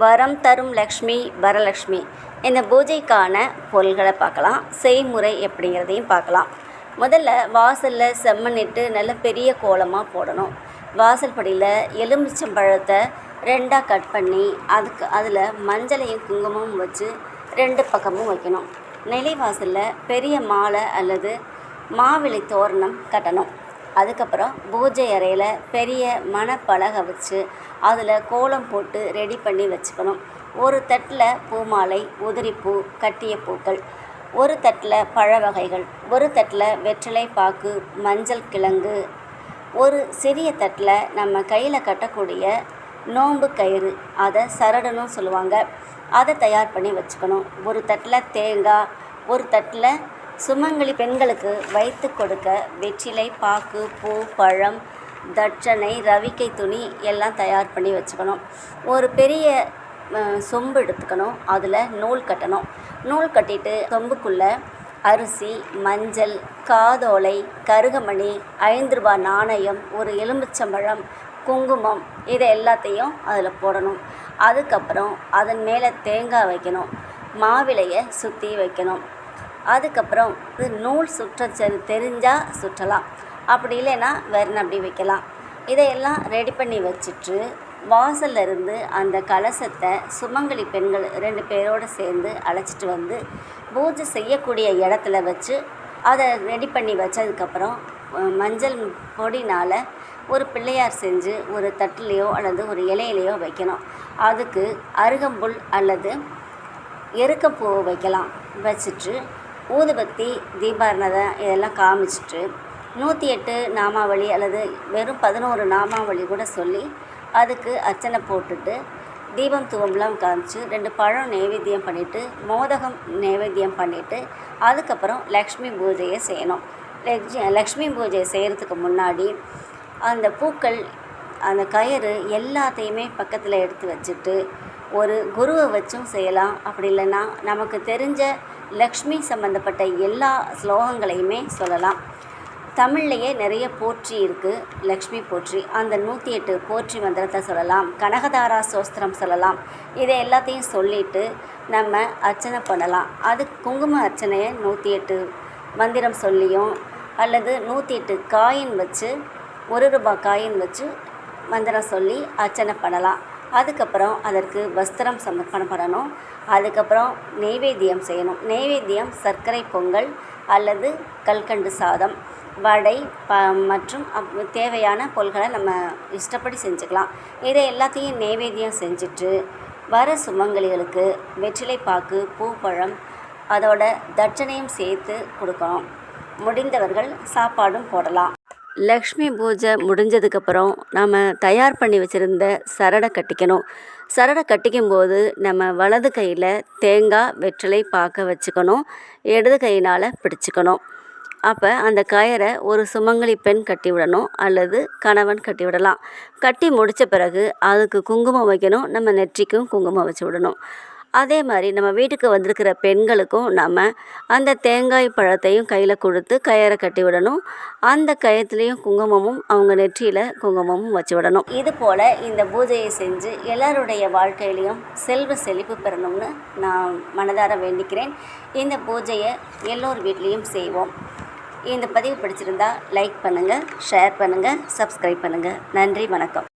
வரம் தரும் லக்ஷ்மி வரலக்ஷ்மி இந்த பூஜைக்கான பொருள்களை பார்க்கலாம். செய்முறை எப்படிங்கிறதையும் பார்க்கலாம். முதல்ல வாசலில் செம்மண்ணிட்டு நல்ல பெரிய கோலமாக போடணும். வாசல் படியில் எலுமிச்சம்பழத்தை ரெண்டாக கட் பண்ணி அதுக்கு அதில் மஞ்சளையும் குங்குமமும் வச்சு ரெண்டு பக்கமும் வைக்கணும். நிலைவாசலில் பெரிய மாலை அல்லது மாவிலை தோரணம் கட்டணும். அதுக்கப்புறம் பூஜை அறையில் பெரிய மணப்பலகை வச்சு அதில் கோலம் போட்டு ரெடி பண்ணி வச்சுக்கணும். ஒரு தட்டில் பூமாலை உதிரிப்பூ கட்டிய பூக்கள் ஒரு தட்டில் பழ வகைகள் ஒரு தட்டில் வெற்றிலை பாக்கு மஞ்சள் கிழங்கு ஒரு சிறிய தட்டில் நம்ம கையில் கட்டக்கூடிய நோம்பு கயிறு அதை சரடுன்னு சொல்லுவாங்க. அதை தயார் பண்ணி வச்சுக்கணும். ஒரு தட்டில் தேங்காய் ஒரு தட்டில் சுமங்கலி பெண்களுக்கு வைத்து கொடுக்க வெற்றிலை பாக்கு பூ பழம் தட்சணை ரவிக்கை துணி எல்லாம் தயார் பண்ணி வச்சுக்கணும். ஒரு பெரிய சொம்பு எடுத்துக்கணும். அதில் நூல் கட்டணும். நூல் கட்டிட்டு சொம்புக்குள்ளே அரிசி மஞ்சள் காதோலை கருகமணி ஐந்து ரூபாய் நாணயம் ஒரு எலுமிச்சம்பழம் குங்குமம் இதை எல்லாத்தையும் அதில் போடணும். அதுக்கப்புறம் அதன் மேலே தேங்காய் வைக்கணும். மாவிலையை சுற்றி வைக்கணும். அதுக்கப்புறம் இது நூல் சுற்ற செ- தெரிஞ்சால் சுற்றலாம். அப்படி இல்லைன்னா வேறு அப்படி வைக்கலாம். இதையெல்லாம் ரெடி பண்ணி வச்சுட்டு வாசல்ல இருந்து அந்த கலசத்தை சுமங்கலி பெண்கள் ரெண்டு பேரோடு சேர்ந்து அழைச்சிட்டு வந்து பூஜை செய்யக்கூடிய இடத்துல வச்சு அதை ரெடி பண்ணி வச்சதுக்கப்புறம் மஞ்சள் பொடினால் ஒரு பிள்ளையார் செஞ்சு ஒரு தட்டிலையோ அல்லது ஒரு இலையிலையோ வைக்கணும். அதுக்கு அருகம்புல் அல்லது எருக்கப்பூ வைக்கலாம். வச்சுட்டு ஊதுபத்தி தீபாரணதை இதெல்லாம் காமிச்சிட்டு நூற்றி எட்டு நாமாவளி அல்லது வெறும் பதினோரு நாமாவளி கூட சொல்லி அதுக்கு அர்ச்சனை போட்டுட்டு தீபம் தூவம்லாம் காமிச்சு ரெண்டு பழம் நைவேத்தியம் பண்ணிவிட்டு மோதகம் நைவேத்தியம் பண்ணிவிட்டு அதுக்கப்புறம் லக்ஷ்மி பூஜையை செய்யணும். லக்ஷ்மி லக்ஷ்மி பூஜையை செய்கிறதுக்கு முன்னாடி அந்த பூக்கள் அந்த கயிறு எல்லாத்தையுமே பக்கத்தில் எடுத்து வச்சுட்டு ஒரு குருவை வச்சும் செய்யலாம். அப்படி இல்லைன்னா நமக்கு தெரிஞ்ச லக்ஷ்மி சம்மந்தப்பட்ட எல்லா ஸ்லோகங்களையுமே சொல்லலாம். தமிழ்லையே நிறைய போற்றி இருக்குது லக்ஷ்மி போற்றி. அந்த நூற்றி எட்டு போற்றி மந்திரத்தை சொல்லலாம். கனகதாரா சோஸ்திரம் சொல்லலாம். இதை எல்லாத்தையும் சொல்லிட்டு நம்ம அர்ச்சனை பண்ணலாம். அது குங்கும அர்ச்சனையை நூற்றி எட்டு மந்திரம் சொல்லியும் அல்லது நூற்றி எட்டு காயின் வச்சு ஒரு ரூபாய் காயின் வச்சு மந்திரம் சொல்லி அர்ச்சனை பண்ணலாம். அதுக்கப்புறம் அதற்கு வஸ்திரம் சமர்ப்பணம் பண்ணணும் அதுக்கப்புறம் நெய்வேத்தியம் செய்யணும். நெய்வேத்தியம் சர்க்கரை பொங்கல் அல்லது கல்கண்டு சாதம் வடை ப மற்றும் அப் தேவையான பொருள்களை நம்ம இஷ்டப்படி செஞ்சுக்கலாம். இதை எல்லாத்தையும் நெய்வேத்தியம் செஞ்சுட்டு வர சுமங்கலிகளுக்கு வெற்றிலை பாக்கு பூப்பழம் அதோட தட்சணையும் சேர்த்து கொடுக்கணும். முடிந்தவர்கள் சாப்பாடும் போடலாம். லக்ஷ்மி பூஜை முடிஞ்சதுக்கப்புறம் நம்ம தயார் பண்ணி வச்சுருந்த சரடை கட்டிக்கணும். சரடை கட்டிக்கும் போது நம்ம வலது கையில் தேங்காய் வெற்றிலை பார்க்க வச்சுக்கணும். இடது கையினால் பிடிச்சிக்கணும். அப்போ அந்த கயரை ஒரு சுமங்கலி பெண் கட்டி விடணும் அல்லது கணவன் கட்டி விடலாம். கட்டி முடித்த பிறகு அதுக்கு குங்குமம் வைக்கணும். நம்ம நெற்றிக்கும் குங்குமம் வச்சு விடணும். அதே மாதிரி நம்ம வீட்டுக்கு வந்திருக்கிற பெண்களுக்கும் நம்ம அந்த தேங்காய் பழத்தையும் கையில் கொடுத்து கயரை கட்டி விடணும். அந்த கயத்துலேயும் குங்குமமும் அவங்க நெற்றியில் குங்குமமும் வச்சு விடணும். இது போல் இந்த பூஜையை செஞ்சு எல்லாருடைய வாழ்க்கையிலையும் செல்வ செழிப்பு பெறணும்னு நான் மனதார வேண்டிக்கிறேன். இந்த பூஜையை எல்லோர் வீட்லேயும் செய்வோம். இந்த பதிவு பிடிச்சிருந்தா லைக் பண்ணுங்கள் ஷேர் பண்ணுங்கள் சப்ஸ்கிரைப் பண்ணுங்கள் நன்றி வணக்கம்.